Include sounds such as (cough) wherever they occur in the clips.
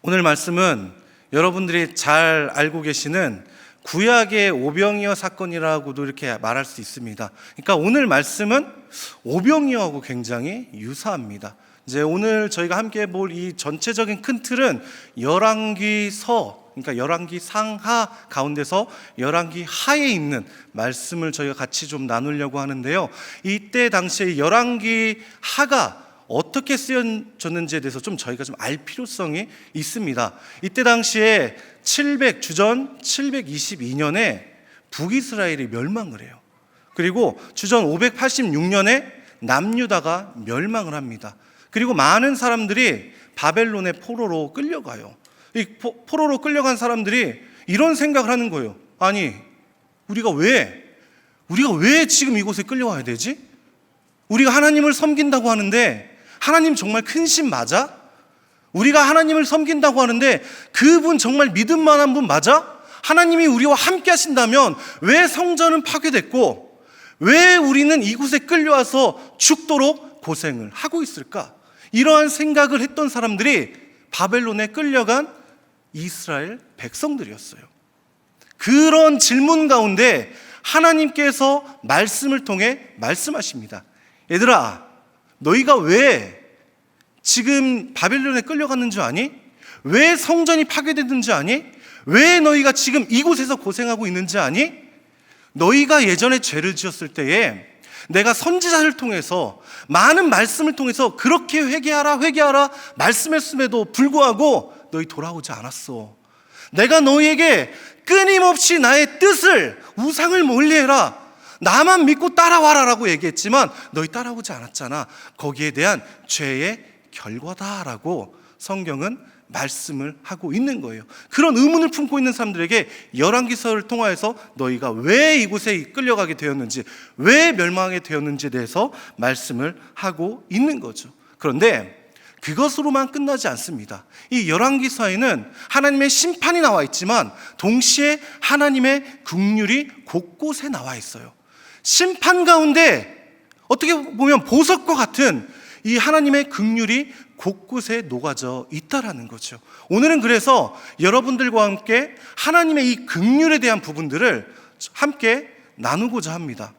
오늘 말씀은 여러분들이 잘 알고 계시는 구약의 오병이어 사건이라고도 이렇게 말할 수 있습니다. 그러니까 오늘 말씀은 오병이어하고 굉장히 유사합니다. 이제 오늘 저희가 함께 볼 이 전체적인 큰 틀은 열왕기서 그러니까 열왕기 상하 가운데서 열왕기 하에 있는 말씀을 저희가 같이 좀 나누려고 하는데요. 이때 당시에 열왕기 하가 어떻게 쓰여졌는지에 대해서 좀 저희가 좀 알 필요성이 있습니다. 이때 당시에 700 주전 722년에 북이스라엘이 멸망을 해요. 그리고 주전 586년에 남유다가 멸망을 합니다. 그리고 많은 사람들이 바벨론의 포로로 끌려가요. 이 포- 포로로 끌려간 사람들이 이런 생각을 하는 거예요. 아니, 우리가 왜 우리가 왜 지금 이곳에 끌려와야 되지? 우리가 하나님을 섬긴다고 하는데 하나님 정말 큰 신 맞아? 우리가 하나님을 섬긴다고 하는데 그분 정말 믿음 만한 분 맞아? 하나님이 우리와 함께 하신다면 왜 성전은 파괴됐고 왜 우리는 이곳에 끌려와서 죽도록 고생을 하고 있을까? 이러한 생각을 했던 사람들이 바벨론에 끌려간 이스라엘 백성들이었어요. 그런 질문 가운데 하나님께서 말씀을 통해 말씀하십니다. 얘들아, 너희가 왜 지금 바벨론에 끌려갔는 줄 아니? 왜 성전이 파괴됐는 줄 아니? 왜 너희가 지금 이곳에서 고생하고 있는지 아니? 너희가 예전에 죄를 지었을 때에 내가 선지자를 통해서 많은 말씀을 통해서 그렇게 회개하라 회개하라 말씀했음에도 불구하고 너희 돌아오지 않았어. 내가 너희에게 끊임없이 나의 뜻을 우상을 멀리해라. 나만 믿고 따라와라라고 얘기했지만 너희 따라오지 않았잖아. 거기에 대한 죄의 결과다라고 성경은 말씀을 하고 있는 거예요. 그런 의문을 품고 있는 사람들에게 열왕기서를 통하여서 너희가 왜 이곳에 끌려가게 되었는지, 왜 멸망하게 되었는지에 대해서 말씀을 하고 있는 거죠. 그런데 그것으로만 끝나지 않습니다. 이 열왕기서에는 하나님의 심판이 나와 있지만 동시에 하나님의 국률이 곳곳에 나와 있어요. 심판 가운데 어떻게 보면 보석과 같은 이 하나님의 긍휼이 곳곳에 녹아져 있다라는 거죠. 오늘은 그래서 여러분들과 함께 하나님의 이 긍휼에 대한 부분들을 함께 나누고자 합니다.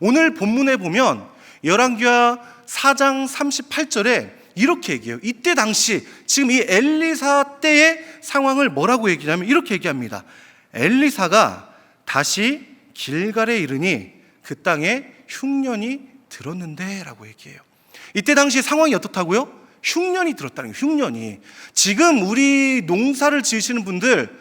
오늘 본문에 보면 열왕기하 4장 38절에 이렇게 얘기해요. 이때 당시 지금 이 엘리사 때의 상황을 뭐라고 얘기하냐면 이렇게 얘기합니다. 엘리사가 다시 길갈에 이르니 그 땅에 흉년이 들었는데라고 얘기해요. 이때 당시 상황이 어떻다고요? 흉년이 들었다는 거예요. 흉년이. 지금 우리 농사를 지으시는 분들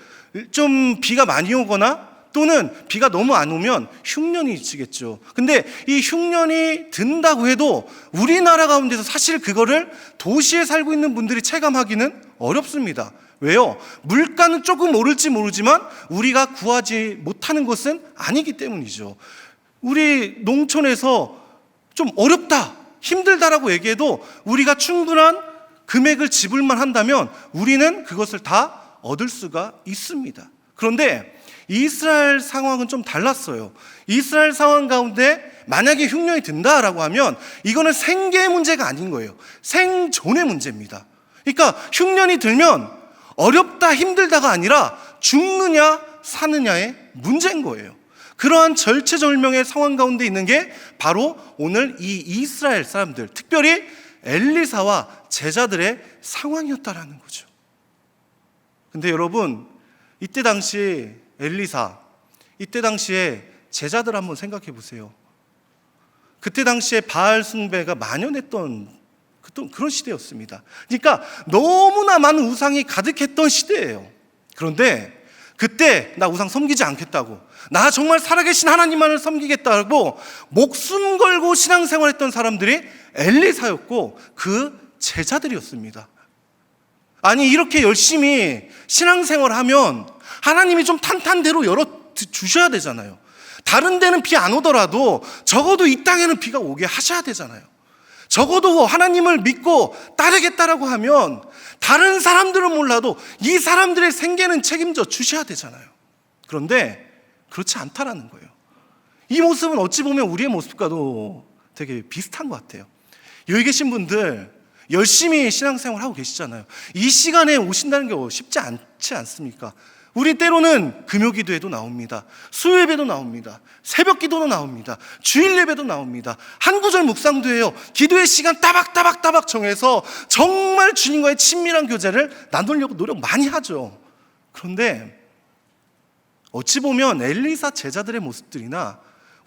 좀 비가 많이 오거나 또는 비가 너무 안 오면 흉년이 지겠죠. 근데 이 흉년이 든다고 해도 우리나라 가운데서 사실 그거를 도시에 살고 있는 분들이 체감하기는 어렵습니다. 왜요? 물가는 조금 오를지 모르지만 우리가 구하지 못하는 것은 아니기 때문이죠. 우리 농촌에서 좀 어렵다, 힘들다라고 얘기해도 우리가 충분한 금액을 지불만 한다면 우리는 그것을 다 얻을 수가 있습니다. 그런데 이스라엘 상황은 좀 달랐어요. 이스라엘 상황 가운데 만약에 흉년이 든다라고 하면 이거는 생계의 문제가 아닌 거예요. 생존의 문제입니다. 그러니까 흉년이 들면 어렵다 힘들다가 아니라 죽느냐 사느냐의 문제인 거예요. 그러한 절체절명의 상황 가운데 있는 게 바로 오늘 이 이스라엘 사람들, 특별히 엘리사와 제자들의 상황이었다라는 거죠. 근데 여러분, 이때 당시 엘리사, 이때 당시에 제자들 한번 생각해 보세요. 그때 당시에 바알 숭배가 만연했던 그- 그런 시대였습니다. 그러니까 너무나 많은 우상이 가득했던 시대예요. 그런데 그때 나 우상 섬기지 않겠다고, 나 정말 살아계신 하나님만을 섬기겠다고 목숨 걸고 신앙생활 했던 사람들이 엘리사였고 그 제자들이었습니다. 아니 이렇게 열심히 신앙생활 하면 하나님이 좀 탄탄대로 열어 주셔야 되잖아요. 다른 데는 비 안 오더라도 적어도 이 땅에는 비가 오게 하셔야 되잖아요. 적어도 하나님을 믿고 따르겠다라고 하면 다른 사람들은 몰라도 이 사람들의 생계는 책임져 주셔야 되잖아요. 그런데 그렇지 않다라는 거예요. 이 모습은 어찌 보면 우리의 모습과도 되게 비슷한 것 같아요. 여기 계신 분들 열심히 신앙생활 하고 계시잖아요. 이 시간에 오신다는 게 쉽지 않지 않습니까? 우리 때로는 금요 기도에도 나옵니다. 수요 예배도 나옵니다. 새벽 기도도 나옵니다. 주일 예배도 나옵니다. 한 구절 묵상도 해요. 기도의 시간 따박따박따박 정해서 정말 주님과의 친밀한 교제를 나누려고 노력 많이 하죠. 그런데 어찌 보면 엘리사 제자들의 모습들이나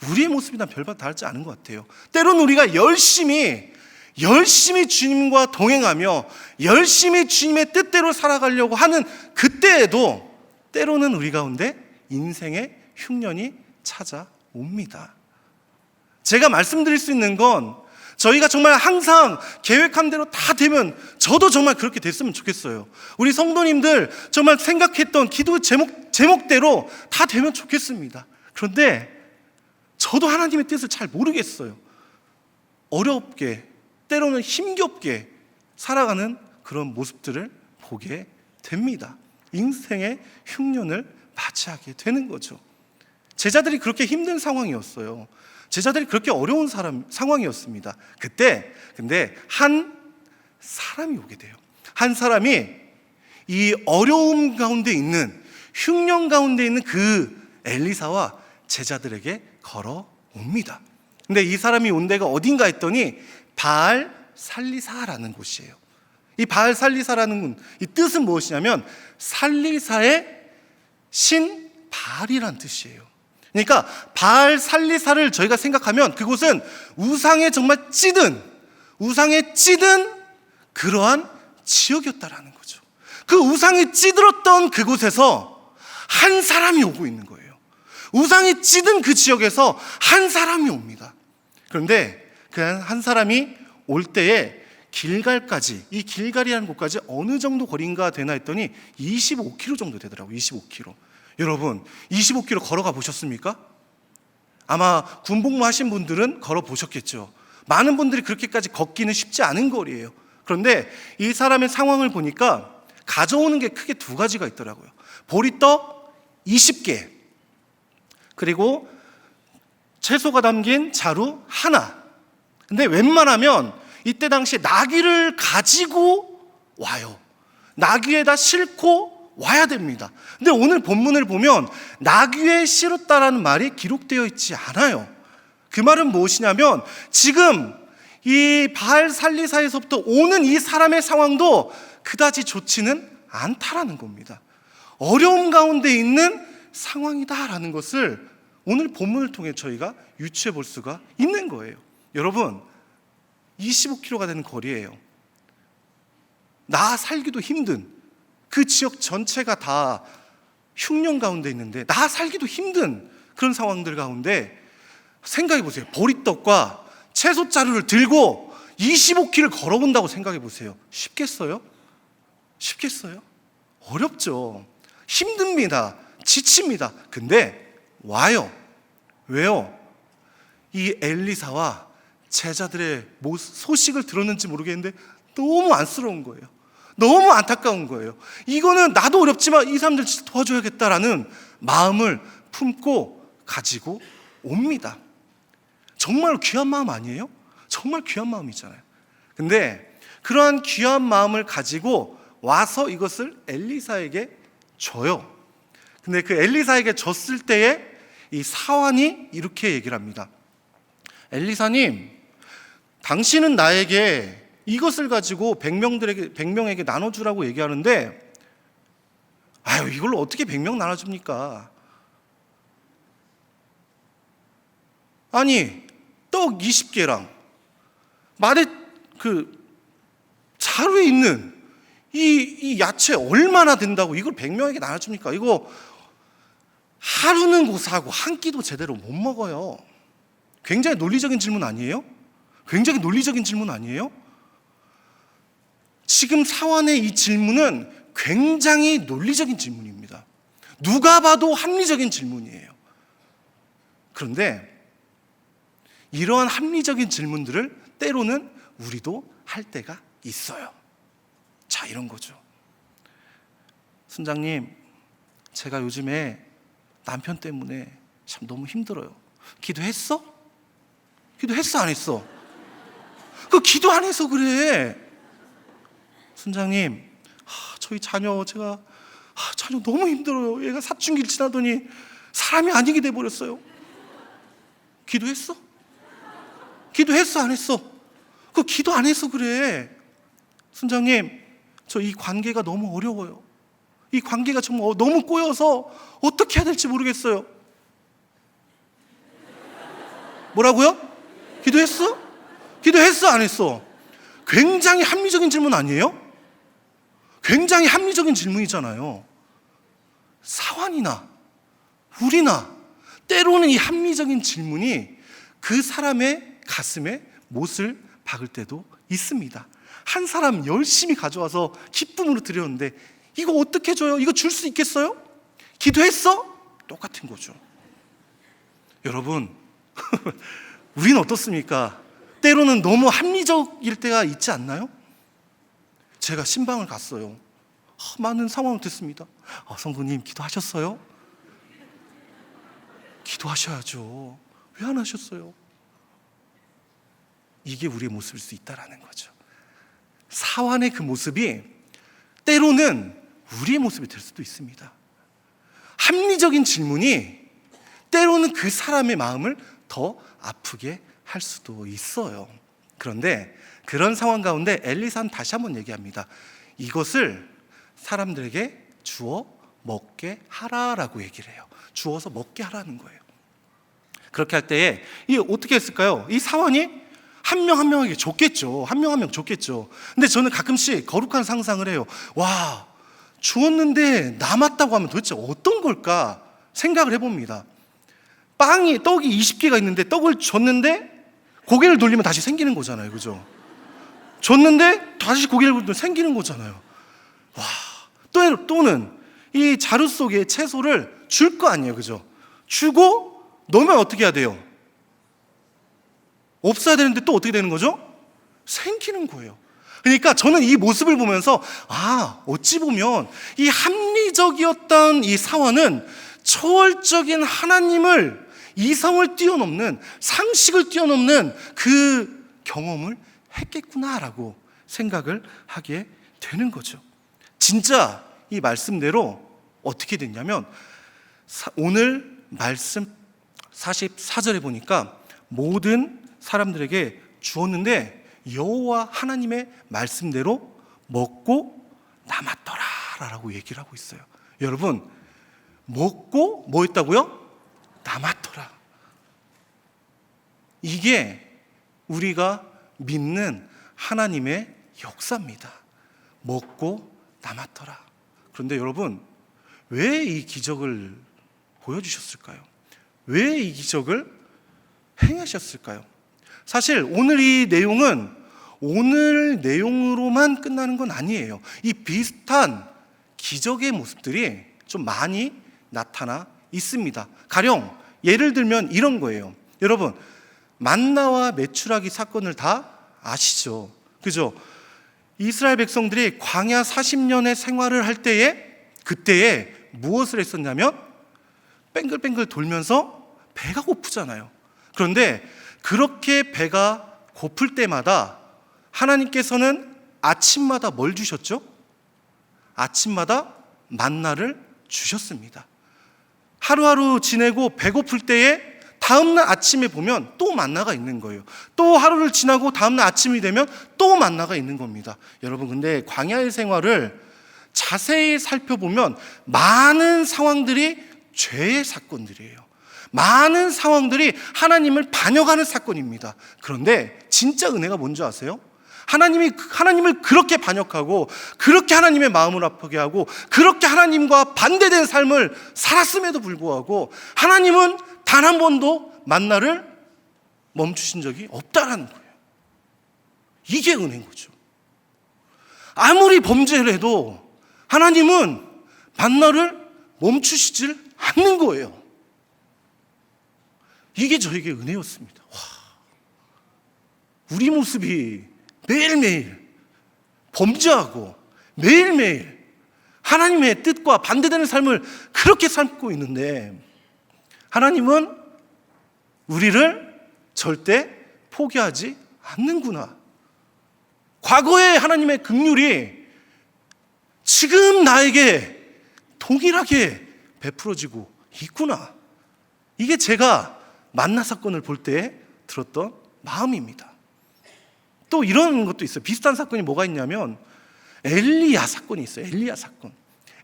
우리의 모습이나 별반 다르지 않은 것 같아요. 때로는 우리가 열심히 열심히 주님과 동행하며 열심히 주님의 뜻대로 살아가려고 하는 그때에도 때로는 우리 가운데 인생의 흉년이 찾아옵니다. 제가 말씀드릴 수 있는 건 저희가 정말 항상 계획한 대로 다 되면 저도 정말 그렇게 됐으면 좋겠어요. 우리 성도님들 정말 생각했던 기도 제목, 제목대로 다 되면 좋겠습니다. 그런데 저도 하나님의 뜻을 잘 모르겠어요. 어렵게, 때로는 힘겹게 살아가는 그런 모습들을 보게 됩니다. 인생의 흉년을 맞이하게 되는 거죠. 제자들이 그렇게 힘든 상황이었어요. 제자들이 그렇게 어려운 사람, 상황이었습니다. 그때, 근데 한 사람이 오게 돼요. 한 사람이 이 어려움 가운데 있는, 흉년 가운데 있는 그 엘리사와 제자들에게 걸어옵니다. 근데 이 사람이 온 데가 어딘가 했더니 바알 살리사라는 곳이에요. 이 바알 살리사라는 이 뜻은 무엇이냐면 살리사의 신 바알이란 뜻이에요. 그러니까 바알 살리사를 저희가 생각하면 그곳은 우상에 정말 찌든 우상에 찌든 그러한 지역이었다라는 거죠. 그 우상에 찌들었던 그곳에서 한 사람이 오고 있는 거예요. 우상이 찌든 그 지역에서 한 사람이 옵니다. 그런데 그 한 사람이 올 때에 길갈까지 이 길갈이라는 곳까지 어느 정도 거리인가 되나 했더니 25km 정도 되더라고요. 25km. 여러분, 25km 걸어가 보셨습니까? 아마 군복무 하신 분들은 걸어 보셨겠죠. 많은 분들이 그렇게까지 걷기는 쉽지 않은 거리예요. 그런데 이 사람의 상황을 보니까 가져오는 게 크게 두 가지가 있더라고요. 보리떡 20개, 그리고 채소가 담긴 자루 하나. 근데 웬만하면 이때 당시에 나귀를 가지고 와요. 나귀에다 싣고 와야 됩니다. 근데 오늘 본문을 보면 나귀에 실었다라는 말이 기록되어 있지 않아요. 그 말은 무엇이냐면 지금 이 바알 살리사에서부터 오는 이 사람의 상황도 그다지 좋지는 않다라는 겁니다. 어려움 가운데 있는 상황이다라는 것을 오늘 본문을 통해 저희가 유추해 볼 수가 있는 거예요. 여러분, 25km가 되는 거리예요. 나 살기도 힘든 그 지역 전체가 다 흉년 가운데 있는데 나 살기도 힘든 그런 상황들 가운데 생각해 보세요. 보리떡과 채소 자루를 들고 25km 걸어본다고 생각해 보세요. 쉽겠어요? 쉽겠어요? 어렵죠. 힘듭니다. 지칩니다. 근데 와요. 왜요? 이 엘리사와 제자들의 소식을 들었는지 모르겠는데 너무 안쓰러운 거예요. 너무 안타까운 거예요. 이거는 나도 어렵지만 이 사람들 진짜 도와줘야겠다라는 마음을 품고 가지고 옵니다. 정말 귀한 마음 아니에요? 정말 귀한 마음이잖아요. 근데 그러한 귀한 마음을 가지고 와서 이것을 엘리사에게 줘요. 근데 그 엘리사에게 줬을 때에 이 사환이 이렇게 얘기를 합니다. 엘리사님, 당신은 나에게 이것을 가지고 100명들에게 100명에게 나눠 주라고 얘기하는데 아유, 이걸로 어떻게 100명 나눠 줍니까? 아니, 떡 20개랑 말에 그 자루에 있는 이, 이 야채 얼마나 된다고 이걸 100명에게 나눠줍니까? 이거 하루는 고사하고 한 끼도 제대로 못 먹어요. 굉장히 논리적인 질문 아니에요? 굉장히 논리적인 질문 아니에요? 지금 사원의 이 질문은 굉장히 논리적인 질문입니다. 누가 봐도 합리적인 질문이에요. 그런데 이러한 합리적인 질문들을 때로는 우리도 할 때가 있어요. 자, 이런 거죠. 순장님, 제가 요즘에 남편 때문에 참 너무 힘들어요. 기도했어? 기도했어, 안 했어? 그 기도 안 해서 그래. 순장님, 아, 저희 자녀 제가 아, 자녀 너무 힘들어요. 얘가 사춘기를 지나더니 사람이 아니게 돼 버렸어요. 기도했어? 기도했어 안 했어? 그 기도 안 해서 그래. 순장님, 저 이 관계가 너무 어려워요. 이 관계가 정말 어- 너무 꼬여서 어떻게 해야 될지 모르겠어요. 뭐라고요? 기도했어? 기도했어 안 했어? 굉장히 합리적인 질문 아니에요? 굉장히 합리적인 질문이잖아요. 사환이나 우리나 때로는 이 합리적인 질문이 그 사람의 가슴에 못을 박을 때도 있습니다. 한 사람 열심히 가져와서 기쁨으로 드렸는데 이거 어떻게 줘요? 이거 줄 수 있겠어요? 기도했어? 똑같은 거죠. 여러분, (laughs) 우리는 어떻습니까? 때로는 너무 합리적일 때가 있지 않나요? 제가 신방을 갔어요. 아, 많은 상황을 듣습니다. 아, 성도님 기도하셨어요? 기도하셔야죠. 왜 안 하셨어요? 이게 우리의 모습일 수 있다라는 거죠. 사환의 그 모습이 때로는 우리의 모습이 될 수도 있습니다. 합리적인 질문이 때로는 그 사람의 마음을 더 아프게 할 수도 있어요. 그런데 그런 상황 가운데 엘리사는 다시 한번 얘기합니다. 이것을 사람들에게 주어 먹게 하라라고 얘기를 해요. 주어서 먹게 하라는 거예요. 그렇게 할 때에 이 어떻게 했을까요? 이 사원이 한 명 한 명에게 줬겠죠. 한 명 한 명 줬겠죠. 근데 저는 가끔씩 거룩한 상상을 해요. 와, 주었는데 남았다고 하면 도대체 어떤 걸까 생각을 해봅니다. 빵이 떡이 20개가 있는데 떡을 줬는데 고개를 돌리면 다시 생기는 거잖아요. 그죠? 줬는데 다시 고개를 돌리면 생기는 거잖아요. 와, 또, 또는 이 자루 속에 채소를 줄 거 아니에요. 그죠? 주고 넣으면 어떻게 해야 돼요? 없어야 되는데 또 어떻게 되는 거죠? 생기는 거예요. 그러니까 저는 이 모습을 보면서 아, 어찌 보면 이 합리적이었던 이 사원은 초월적인 하나님을 이성을 뛰어넘는 상식을 뛰어넘는 그 경험을 했겠구나라고 생각을 하게 되는 거죠. 진짜 이 말씀대로 어떻게 됐냐면 사- 오늘 말씀 44절에 보니까 모든 사람들에게 주었는데 여호와 하나님의 말씀대로 먹고 남았더라라고 얘기를 하고 있어요. 여러분 먹고 뭐 했다고요? 남았더라. 이게 우리가 믿는 하나님의 역사입니다. 먹고 남았더라. 그런데 여러분 왜 이 기적을 보여주셨을까요? 왜 이 기적을 행하셨을까요? 사실 오늘 이 내용은 오늘 내용으로만 끝나는 건 아니에요. 이 비슷한 기적의 모습들이 좀 많이 나타나 있습니다. 가령 예를 들면 이런 거예요. 여러분, 만나와 메추라기 사건을 다 아시죠? 그죠? 이스라엘 백성들이 광야 40년의 생활을 할 때에 그때에 무엇을 했었냐면 뺑글뺑글 돌면서 배가 고프잖아요. 그런데 그렇게 배가 고플 때마다 하나님께서는 아침마다 뭘 주셨죠? 아침마다 만나를 주셨습니다. 하루하루 지내고 배고플 때에 다음날 아침에 보면 또 만나가 있는 거예요. 또 하루를 지나고 다음날 아침이 되면 또 만나가 있는 겁니다. 여러분, 근데 광야의 생활을 자세히 살펴보면 많은 상황들이 죄의 사건들이에요. 많은 상황들이 하나님을 반역하는 사건입니다. 그런데 진짜 은혜가 뭔지 아세요? 하나님이 하나님을 그렇게 반역하고 그렇게 하나님의 마음을 아프게 하고 그렇게 하나님과 반대된 삶을 살았음에도 불구하고 하나님은 단 한 번도 만나를 멈추신 적이 없다라는 거예요. 이게 은혜인 거죠. 아무리 범죄를 해도 하나님은 만나를 멈추시질 않는 거예요. 이게 저에게 은혜였습니다. 와. 우리 모습이 매일매일 범죄하고 매일매일 하나님의 뜻과 반대되는 삶을 그렇게 살고 있는데 하나님은 우리를 절대 포기하지 않는구나. 과거에 하나님의 긍휼이 지금 나에게 동일하게 베풀어지고 있구나. 이게 제가 만나 사건을 볼 때 들었던 마음입니다. 또 이런 것도 있어요. 비슷한 사건이 뭐가 있냐면 엘리야 사건이 있어요. 엘리야 사건.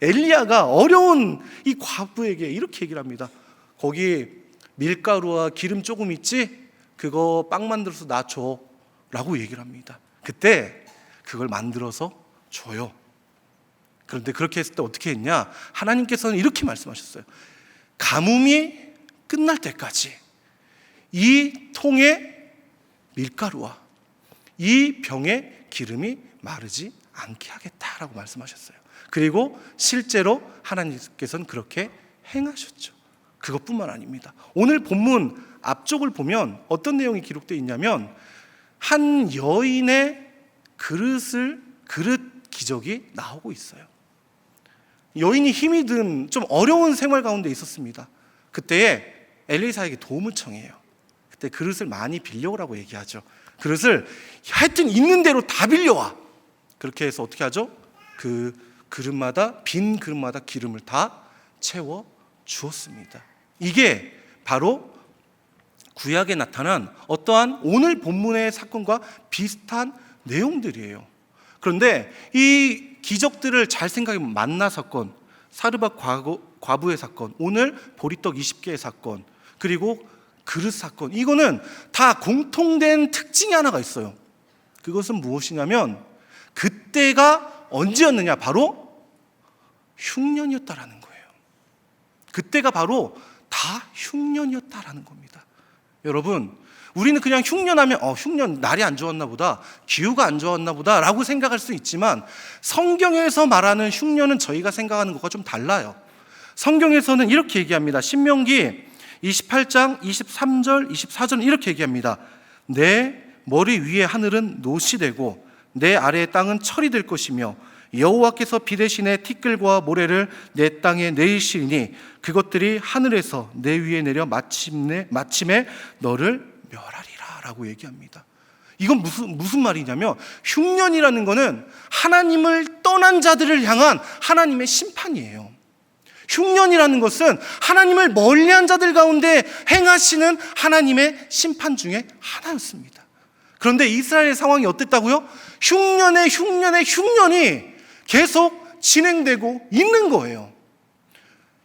엘리야가 어려운 이 과부에게 이렇게 얘기를 합니다. 거기 밀가루와 기름 조금 있지? 그거 빵 만들어서 나 줘. 라고 얘기를 합니다. 그때 그걸 만들어서 줘요. 그런데 그렇게 했을 때 어떻게 했냐? 하나님께서는 이렇게 말씀하셨어요. 가뭄이 끝날 때까지 이 통에 밀가루와 이 병에 기름이 마르지 않게 하겠다라고 말씀하셨어요. 그리고 실제로 하나님께서는 그렇게 행하셨죠. 그것뿐만 아닙니다. 오늘 본문 앞쪽을 보면 어떤 내용이 기록되어 있냐면 한 여인의 그릇을 그릇 기적이 나오고 있어요. 여인이 힘이 든 좀 어려운 생활 가운데 있었습니다. 그때에 엘리사에게 도움을 청해요. 그때 그릇을 많이 빌려오라고 얘기하죠. 그릇을 하여튼 있는 대로 다 빌려와. 그렇게 해서 어떻게 하죠? 그 그릇마다 빈 그릇마다 기름을 다 채워 주었습니다. 이게 바로 구약에 나타난 어떠한 오늘 본문의 사건과 비슷한 내용들이에요. 그런데 이 기적들을 잘 생각해보면 만나 사건, 과거, 과부의 사건, 오늘 보리떡 20개의 사건, 그리고 그릇 사건. 이거는 다 공통된 특징이 하나가 있어요. 그것은 무엇이냐면 그때가 언제였느냐? 바로 흉년이었다라는 거예요. 그때가 바로 다 흉년이었다라는 겁니다. 여러분, 우리는 그냥 흉년하면 어, 흉년 날이 안 좋았나 보다, 기후가 안 좋았나 보다라고 생각할 수 있지만 성경에서 말하는 흉년은 저희가 생각하는 것과 좀 달라요. 성경에서는 이렇게 얘기합니다. 신명기 28장 23절 24절 이렇게 얘기합니다. 내 머리 위에 하늘은 노시 되고 내 아래의 땅은 철이 될 것이며 여호와께서 비 대신에 티끌과 모래를 내 땅에 내리시니 그것들이 하늘에서 내 위에 내려 마침내 마침에 너를 멸하리라라고 얘기합니다. 이건 무슨 무슨 말이냐면 흉년이라는 거는 하나님을 떠난 자들을 향한 하나님의 심판이에요. 흉년이라는 것은 하나님을 멀리한 자들 가운데 행하시는 하나님의 심판 중에 하나였습니다. 그런데 이스라엘의 상황이 어땠다고요? 흉년에 흉년에 흉년이 계속 진행되고 있는 거예요.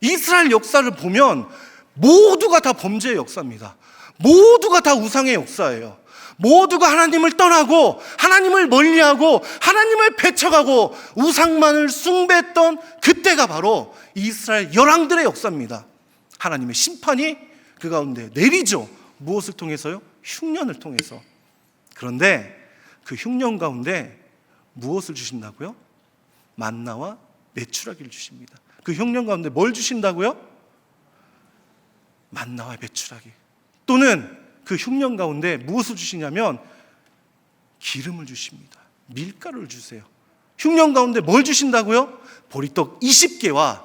이스라엘 역사를 보면 모두가 다 범죄의 역사입니다. 모두가 다 우상의 역사예요. 모두가 하나님을 떠나고 하나님을 멀리하고 하나님을 배척하고 우상만을 숭배했던 그때가 바로 이스라엘 열왕들의 역사입니다. 하나님의 심판이 그 가운데 내리죠. 무엇을 통해서요? 흉년을 통해서. 그런데 그 흉년 가운데 무엇을 주신다고요? 만나와 메추라기를 주십니다. 그 흉년 가운데 뭘 주신다고요? 만나와 메추라기. 또는 그 흉년 가운데 무엇을 주시냐면 기름을 주십니다. 밀가루를 주세요. 흉년 가운데 뭘 주신다고요? 보리떡 20개와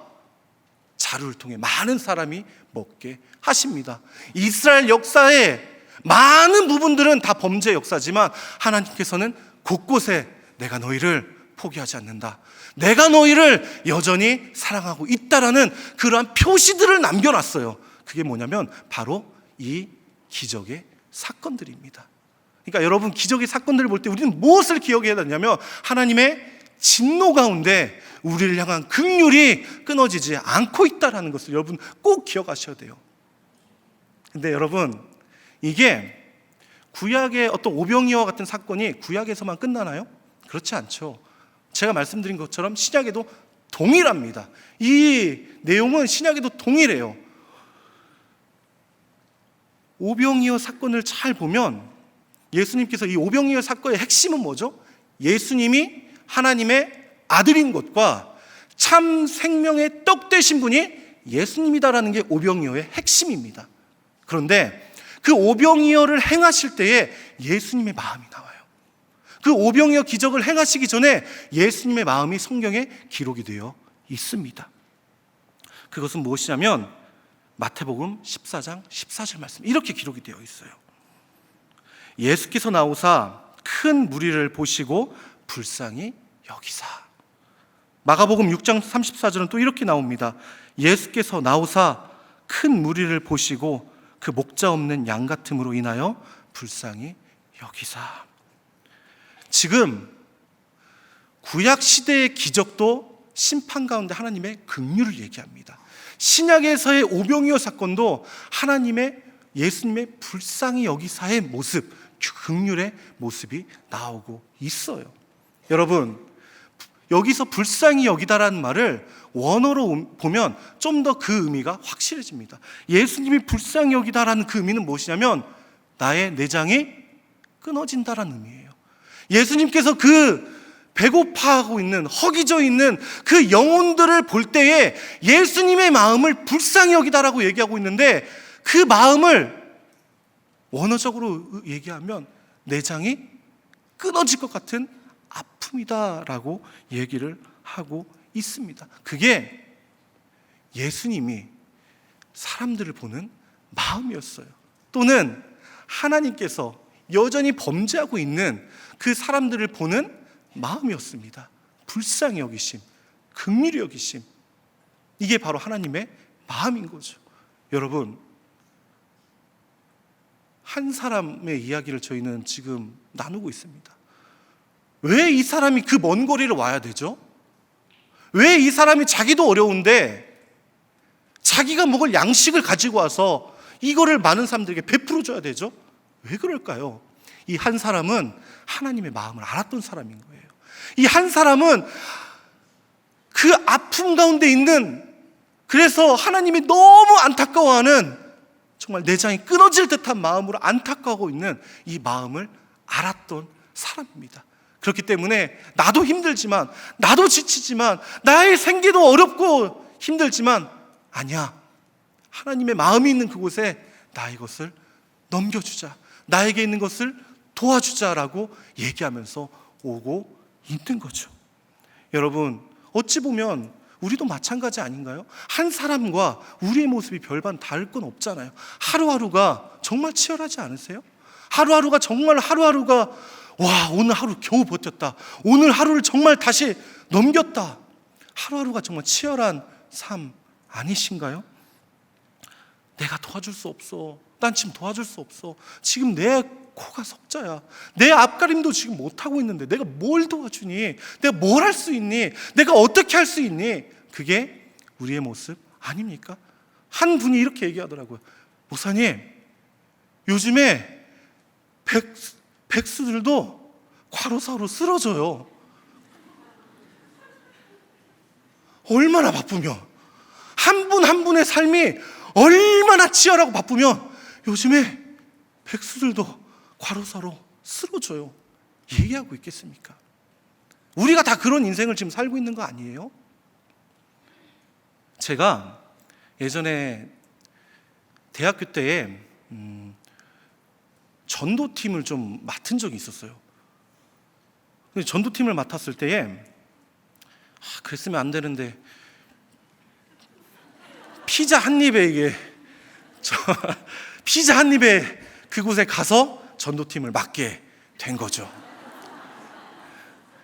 자루를 통해 많은 사람이 먹게 하십니다. 이스라엘 역사의 많은 부분들은 다 범죄 역사지만 하나님께서는 곳곳에 내가 너희를 포기하지 않는다. 내가 너희를 여전히 사랑하고 있다라는 그러한 표시들을 남겨놨어요. 그게 뭐냐면 바로 이 기적의 사건들입니다. 그러니까 여러분 기적의 사건들을 볼 때 우리는 무엇을 기억해야 되냐면 하나님의 진노 가운데 우리를 향한 극률이 끊어지지 않고 있다라는 것을 여러분 꼭 기억하셔야 돼요. 근데 여러분 이게 구약의 어떤 오병이와 같은 사건이 구약에서만 끝나나요? 그렇지 않죠. 제가 말씀드린 것처럼 신약에도 동일합니다. 이 내용은 신약에도 동일해요. 오병이어 사건을 잘 보면 예수님께서 이 오병이어 사건의 핵심은 뭐죠? 예수님이 하나님의 아들인 것과 참 생명의 떡 되신 분이 예수님이다라는 게 오병이어의 핵심입니다. 그런데 그 오병이어를 행하실 때에 예수님의 마음이 나와요. 그 오병이어 기적을 행하시기 전에 예수님의 마음이 성경에 기록이 되어 있습니다. 그것은 무엇이냐면 마태복음 14장 14절 말씀 이렇게 기록이 되어 있어요. 예수께서 나오사 큰 무리를 보시고 불쌍히 여기사 마가복음 6장 34절은 또 이렇게 나옵니다. 예수께서 나오사 큰 무리를 보시고 그 목자 없는 양 같음으로 인하여 불쌍히 여기사. 지금 구약 시대의 기적도 심판 가운데 하나님의 긍휼을 얘기합니다. 신약에서의 오병이어 사건도 하나님의 예수님의 불쌍히 여기사의 모습, 긍휼의 모습이 나오고 있어요. 여러분, 여기서 불쌍히 여기다라는 말을 원어로 보면 좀 더 그 의미가 확실해집니다. 예수님이 불쌍히 여기다라는 그 의미는 무엇이냐면 나의 내장이 끊어진다라는 의미예요. 예수님께서 그 배고파하고 있는 허기져 있는 그 영혼들을 볼 때에 예수님의 마음을 불쌍히 여기다라고 얘기하고 있는데 그 마음을 원어적으로 얘기하면 내장이 끊어질 것 같은 아픔이다라고 얘기를 하고 있습니다. 그게 예수님이 사람들을 보는 마음이었어요. 또는 하나님께서 여전히 범죄하고 있는 그 사람들을 보는 마음이었습니다. 불쌍히 여기심, 긍휼히 여기심. 이게 바로 하나님의 마음인 거죠. 여러분, 한 사람의 이야기를 저희는 지금 나누고 있습니다. 왜 이 사람이 그 먼 거리를 와야 되죠? 왜 이 사람이 자기도 어려운데 자기가 먹을 양식을 가지고 와서 이거를 많은 사람들에게 베풀어 줘야 되죠? 왜 그럴까요? 이 한 사람은 하나님의 마음을 알았던 사람인 거예요. 이 한 사람은 그 아픔 가운데 있는 그래서 하나님이 너무 안타까워하는 정말 내장이 끊어질 듯한 마음으로 안타까워하고 있는 이 마음을 알았던 사람입니다. 그렇기 때문에 나도 힘들지만 나도 지치지만 나의 생계도 어렵고 힘들지만 아니야. 하나님의 마음이 있는 그곳에 나 이것을 넘겨주자. 나에게 있는 것을 도와주자라고 얘기하면서 오고 있는 거죠. 여러분, 어찌 보면 우리도 마찬가지 아닌가요? 한 사람과 우리의 모습이 별반 다를 건 없잖아요. 하루하루가 정말 치열하지 않으세요? 하루하루가 정말 하루하루가 와, 오늘 하루 겨우 버텼다. 오늘 하루를 정말 다시 넘겼다. 하루하루가 정말 치열한 삶 아니신가요? 내가 도와줄 수 없어. 난 지금 도와줄 수 없어. 지금 내 코가 석자야. 내 앞가림도 지금 못하고 있는데 내가 뭘 도와주니? 내가 뭘 할 수 있니? 내가 어떻게 할 수 있니? 그게 우리의 모습 아닙니까? 한 분이 이렇게 얘기하더라고요. 목사님, 요즘에 백, 백수들도 과로사로 쓰러져요. 얼마나 바쁘면 한 분한 분의 삶이 얼마나 치열하고 바쁘면 요즘에 백수들도 과로사로 쓰러져요. 얘기하고 있겠습니까? 우리가 다 그런 인생을 지금 살고 있는 거 아니에요? 제가 예전에 대학교 때에 음, 전도팀을 좀 맡은 적이 있었어요. 근데 전도팀을 맡았을 때에 아, 그랬으면 안 되는데 피자 한 입에 이게 저 피자 한 입에 그곳에 가서 전도팀을 맡게 된 거죠.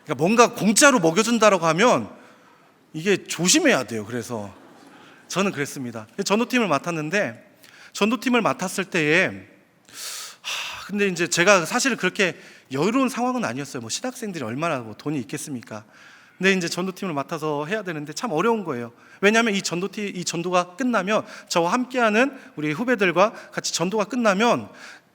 그러니까 뭔가 공짜로 먹여준다라고 하면 이게 조심해야 돼요. 그래서 저는 그랬습니다. 전도팀을 맡았는데 전도팀을 맡았을 때에 하, 근데 이제 제가 사실은 그렇게 여유로운 상황은 아니었어요. 뭐 신학생들이 얼마나 뭐 돈이 있겠습니까? 근데 이제 전도팀을 맡아서 해야 되는데 참 어려운 거예요. 왜냐하면 이 전도팀 이 전도가 끝나면 저와 함께하는 우리 후배들과 같이 전도가 끝나면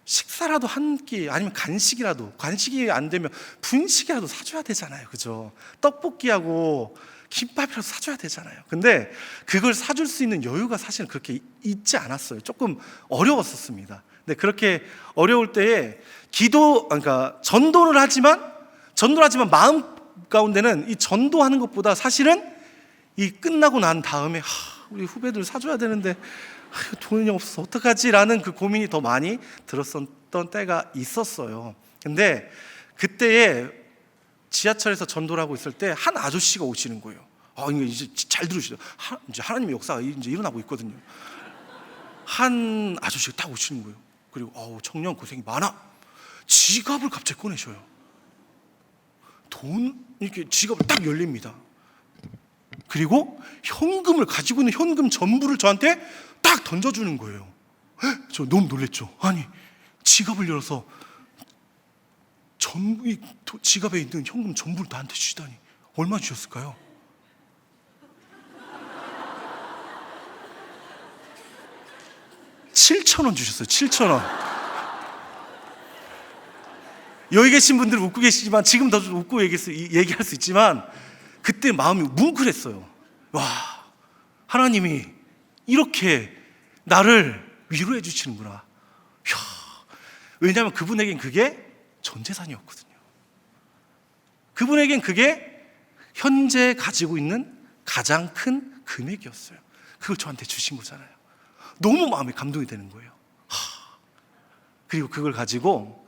식사라도 한 끼 아니면 간식이라도 간식이 안 되면 분식이라도 사줘야 되잖아요, 그죠? 떡볶이하고 김밥이라도 사줘야 되잖아요. 근데 그걸 사줄 수 있는 여유가 사실은 그렇게 있지 않았어요. 조금 어려웠었습니다. 근데 그렇게 어려울 때에 기도, 그러니까 전도를 하지만 전도를 하지만 마음 가운데는 이 전도하는 것보다 사실은 이 끝나고 난 다음에 하, 우리 후배들 사줘야 되는데 하, 돈이 없어 어떡하지라는 그 고민이 더 많이 들었었던 때가 있었어요. 근데 그때에 지하철에서 전도를 하고 있을 때 한 아저씨가 오시는 거예요. 아, 이제 잘 들으시죠. 하, 이제 하나님의 역사가 이제 일어나고 있거든요. 한 아저씨가 딱 오시는 거예요. 그리고 어우, 청년 고생이 많아. 지갑을 갑자기 꺼내셔요. 돈 이렇게 지갑을 딱 열립니다. 그리고 현금을 가지고 있는 현금 전부를 저한테 딱 던져주는 거예요. 헉, 저 너무 놀랬죠. 아니 지갑을 열어서 전부 이 도- 지갑에 있는 현금 전부를 나한테 주시다니 얼마 주셨을까요? (laughs) 7천 원 주셨어요. 7천 원. 여기 계신 분들 웃고 계시지만 지금 더 웃고 얘기할 수, 있지만 그때 마음이 뭉클했어요. 와 하나님이 이렇게 나를 위로해 주시는구나. 이야, 왜냐하면 그분에겐 그게 전 재산이었거든요. 그분에겐 그게 현재 가지고 있는 가장 큰 금액이었어요. 그걸 저한테 주신 거잖아요. 너무 마음에 감동이 되는 거예요. 하, 그리고 그걸 가지고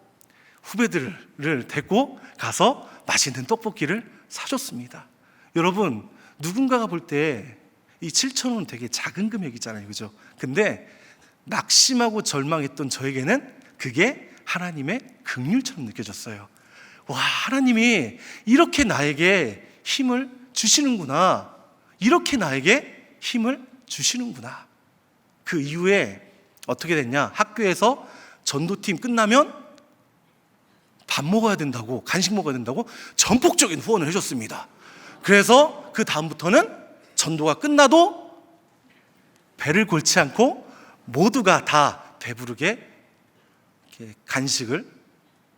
후배들을 데리고 가서 맛있는 떡볶이를 사줬습니다. 여러분, 누군가가 볼 때 이 7천 원 되게 작은 금액이잖아요. 그죠? 근데 낙심하고 절망했던 저에게는 그게 하나님의 긍휼처럼 느껴졌어요. 와, 하나님이 이렇게 나에게 힘을 주시는구나. 이렇게 나에게 힘을 주시는구나. 그 이후에 어떻게 됐냐? 학교에서 전도팀 끝나면 밥 먹어야 된다고, 간식 먹어야 된다고 전폭적인 후원을 해줬습니다. 그래서 그 다음부터는 전도가 끝나도 배를 골치 않고 모두가 다 배부르게 간식을,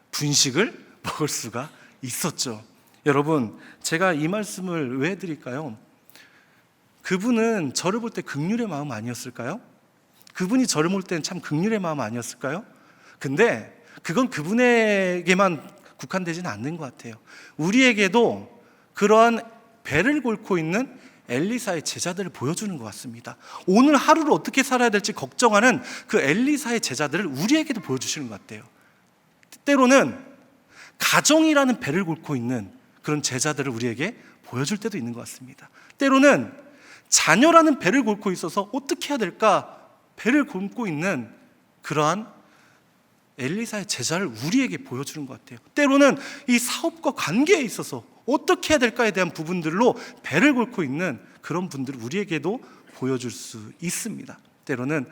분식을 (laughs) 먹을 수가 있었죠. 여러분, 제가 이 말씀을 왜 드릴까요? 그분은 저를 볼 때 극률의 마음 아니었을까요? 그분이 저를 볼 때는 참 극률의 마음 아니었을까요? 근데 그건 그분에게만 국한되지는 않는 것 같아요. 우리에게도 그러한 배를 골고 있는 엘리사의 제자들을 보여주는 것 같습니다. 오늘 하루를 어떻게 살아야 될지 걱정하는 그 엘리사의 제자들을 우리에게도 보여주시는 것 같아요. 때로는 가정이라는 배를 골고 있는 그런 제자들을 우리에게 보여줄 때도 있는 것 같습니다. 때로는 자녀라는 배를 골고 있어서 어떻게 해야 될까 배를 굶고 있는 그러한 엘리사의 제자를 우리에게 보여주는 것 같아요. 때로는 이 사업과 관계에 있어서 어떻게 해야 될까에 대한 부분들로 배를 골고 있는 그런 분들을 우리에게도 보여줄 수 있습니다. 때로는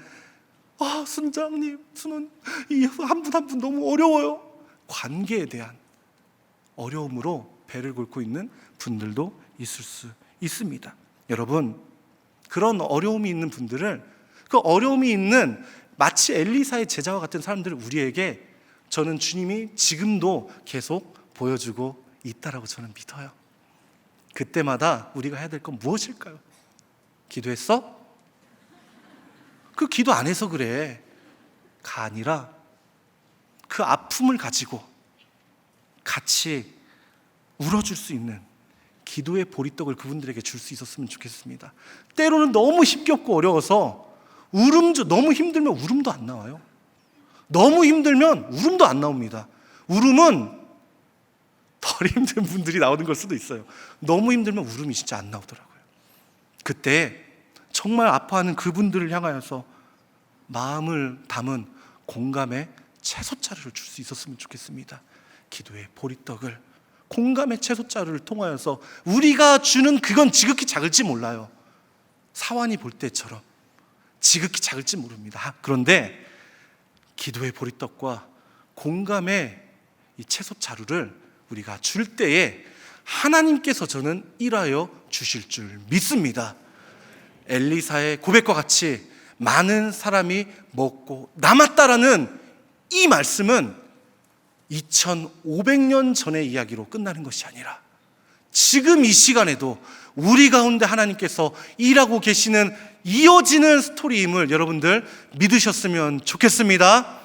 아 순장님, 순원 이한 분 한 분 너무 어려워요. 관계에 대한 어려움으로 배를 골고 있는 분들도 있을 수 있습니다. 여러분 그런 어려움이 있는 분들을 그 어려움이 있는 마치 엘리사의 제자와 같은 사람들을 우리에게 저는 주님이 지금도 계속 보여주고 있다라고 저는 믿어요. 그때마다 우리가 해야 될 건 무엇일까요? 기도했어? 그 기도 안 해서 그래. 가 아니라 그 아픔을 가지고 같이 울어줄 수 있는 기도의 보리떡을 그분들에게 줄 수 있었으면 좋겠습니다. 때로는 너무 힘겹고 어려워서 울음도 너무 힘들면 울음도 안 나와요. 너무 힘들면 울음도 안 나옵니다. 울음은 덜 힘든 분들이 나오는 걸 수도 있어요. 너무 힘들면 울음이 진짜 안 나오더라고요. 그때 정말 아파하는 그분들을 향하여서 마음을 담은 공감의 채소자루를 줄 수 있었으면 좋겠습니다. 기도의 보리떡을 공감의 채소자루를 통하여서 우리가 주는 그건 지극히 작을지 몰라요. 사환이 볼 때처럼 지극히 작을지 모릅니다. 그런데 기도의 보리떡과 공감의 이 채소 자루를 우리가 줄 때에 하나님께서 저는 일하여 주실 줄 믿습니다. 엘리사의 고백과 같이 많은 사람이 먹고 남았다라는 이 말씀은 2500년 전의 이야기로 끝나는 것이 아니라 지금 이 시간에도 우리 가운데 하나님께서 일하고 계시는 이어지는 스토리임을 여러분들 믿으셨으면 좋겠습니다.